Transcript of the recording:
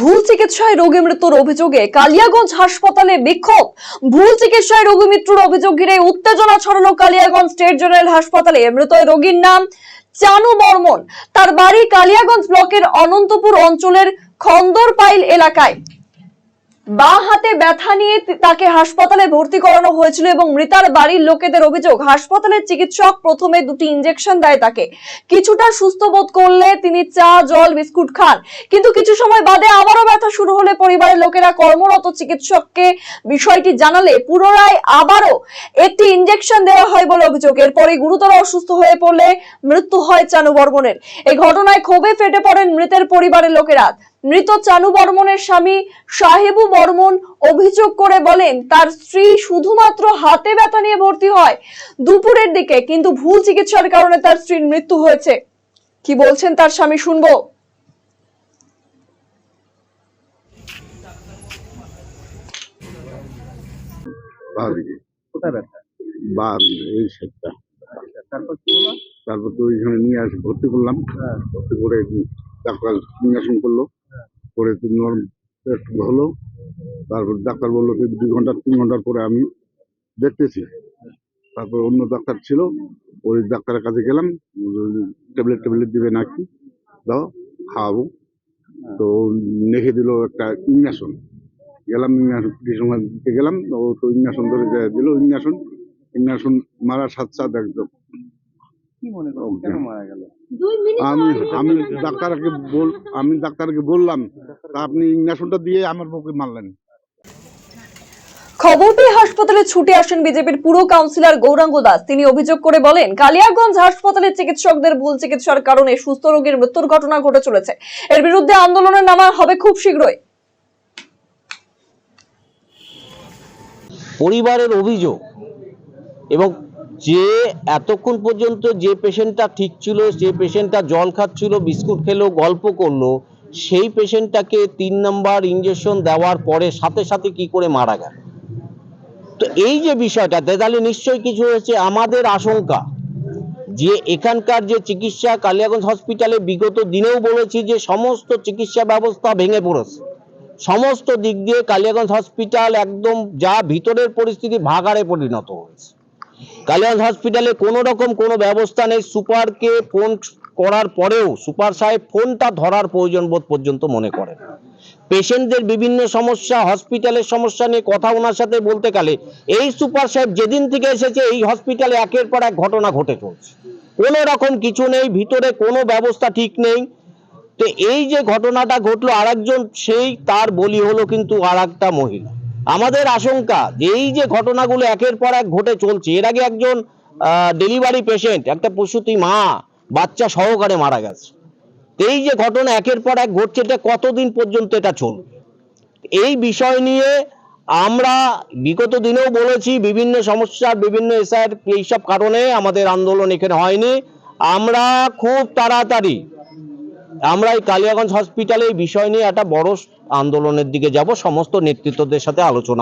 ভুল চিকিৎসায় রোগী মৃত্যুর অভিযোগে কালিয়াগঞ্জ হাসপাতালে বিক্ষোভ। ভুল চিকিৎসায় রোগী মৃত্যুর অভিযোগ ঘিরে উত্তেজনা ছড়ানো কালিয়াগঞ্জ স্টেট জেনারেল হাসপাতালে। মৃত রোগীর নাম চানু বর্মন। তার বাড়ি কালিয়াগঞ্জ ব্লকের অনন্তপুর অঞ্চলের খন্দরপাইল এলাকায়। বা হাতে ব্যথা নিয়ে তাকে হাসপাতালে ভর্তি করানো হয়েছিল এবং মৃতার বাড়ির লোকেদের অভিযোগ হাসপাতালের চিকিৎসক প্রথমে দুটি ইঞ্জেকশন দেয় তাকে। কিছুটা সুস্থ বোধ করলে তিনি চা, জল, বিস্কুট খান। কিন্তু কিছু সময় বাদে আবারও ব্যথা শুরু হলে পরিবারের লোকেরা কর্মরত চিকিৎসককে বিষয়টি জানালে পুনরায় আবারও একটি ইঞ্জেকশন দেওয়া হয় বলে অভিযোগ। এরপরে গুরুতর অসুস্থ হয়ে পড়লে মৃত্যু হয় চানু বর্মনের এই ঘটনায় ক্ষোভে ফেটে পড়েন মৃতের পরিবারের লোকেরা। মৃত চানু বর্মনের স্বামী সাহেবু বর্মন অভিযোগ করে বলেন তার স্ত্রী শুধুমাত্র হাতে ব্যথা নিয়ে ভর্তি হয় দুপুরের দিকে কিন্তু ভুল চিকিৎসার কারণে তার স্ত্রীর মৃত্যু হয়েছে। কি বলছেন তার স্বামী শুনব? তারপর তো ওইখানে নিয়ে আসি ভর্তি করলাম। হ্যাঁ। ভর্তি করে ডাক্তার ইঞ্জেকশন করল। তো নর্ম একটু হলো। তারপর ডাক্তার বলল যে দুই ঘণ্টা, তিন ঘণ্টার পরে আমি দেখতেছি। তারপর অন্য ডাক্তার ছিল, ওই ডাক্তারের কাছে গেলাম ট্যাবলেট ট্যাবলেট দিবে নাকি? দাও, খাওয়াবো। তো লিখে দিল একটা ইঞ্জেকশন। গেলাম ইঞ্জেকশন গেলাম, ও তো ইঞ্জেকশন ধরে দিল, ইঞ্জেকশন। ইঞ্জেকশন মারার সাথে সাথে একদম কি মনে করো? কেন মারা গেল? আমি আমি ডাক্তারকে বল আমি ডাক্তারকে বললাম আপনি ইঞ্জেকশনটা দিয়ে আমার বউকে মারলেন। খবর পেয়ে হাসপাতালে ছুটে আসেন বিজেপির পুরো কাউন্সিলর গৌরাঙ্গ দাস। তিনি অভিযোগ করে বলেন কালিয়াগঞ্জ হাসপাতালের চিকিৎসকদের ভুল চিকিৎসার কারণে সুস্থ রোগীর মৃত্যুর ঘটনা ঘটে চলেছে। এর বিরুদ্ধে আন্দোলনের নামা হবে খুব শীঘ্রই। পরিবারের অভিযোগ এবং যে এতক্ষণ পর্যন্ত যে পেশেন্টটা ঠিক ছিল, যে পেশেন্টটা জল খাচ্ছিল, বিস্কুট খেলো, গল্প করল, সেই পেশেন্টটাকে তিন নম্বর ইঞ্জেকশন দেওয়ার পরে সাথে সাথে কি করে মারা গেল? তো এই যে বিষয়টা তাহলে নিশ্চয়ই কিছু হয়েছে, আমাদের আশঙ্কা যে এখানকার যে চিকিৎসা কালিয়াগঞ্জ হসপিটালে বিগত দিনেও বলেছি যে সমস্ত চিকিৎসা ব্যবস্থা ভেঙে পড়েছে। সমস্ত দিক দিয়ে কালিয়াগঞ্জ হসপিটাল একদম যা ভিতরের পরিস্থিতি ভাগাড়ে পরিণত হয়েছে। কালিয়াগঞ্জ হসপিটালে কোনো রকম কোনো ব্যবস্থা নেই। সুপারকে ফোন করার পরেও সুপার সাহেব ফোনটা ধরার প্রয়োজন বোধ পর্যন্ত মনে করেন। পেশেন্টদের বিভিন্ন সমস্যা হসপিটালের সমস্যা নিয়ে কথা ওনার সাথে বলতে গেলে এই সুপার সাহেব যেদিন থেকে এসেছে এই হসপিটালে একের পর এক ঘটনা ঘটে চলছে। কোনো রকম কিছু নেই, ভিতরে কোনো ব্যবস্থা ঠিক নেই। তো এই যে ঘটনাটা ঘটলো, আরেকজন সেই তার বলি হলো কিন্তু আর মহিলা। আমাদের আশঙ্কা এই যে ঘটনাগুলো একের পর এক ঘটে চলছে, এর আগে একজন ডেলিভারি পেশেন্ট একটা প্রসূতি মা, বাচ্চা সহকারে মারা গেছে। এই যে ঘটনা একের পর এক ঘটছে, এটা কতদিন পর্যন্ত এটা চলবে? এই বিষয় নিয়ে আমরা বিগত দিনেও বলেছি, বিভিন্ন সমস্যা, বিভিন্ন এসআর এইসব কারণে আমাদের আন্দোলন এখানে হয়নি। আমরা খুব তাড়াতাড়ি আমরা এই কালিয়াগঞ্জ হসপিটালে এই বিষয় নিয়ে একটা বড় আন্দোলনের দিকে যাব। সমস্ত নেতৃত্বদের সাথে আলোচনা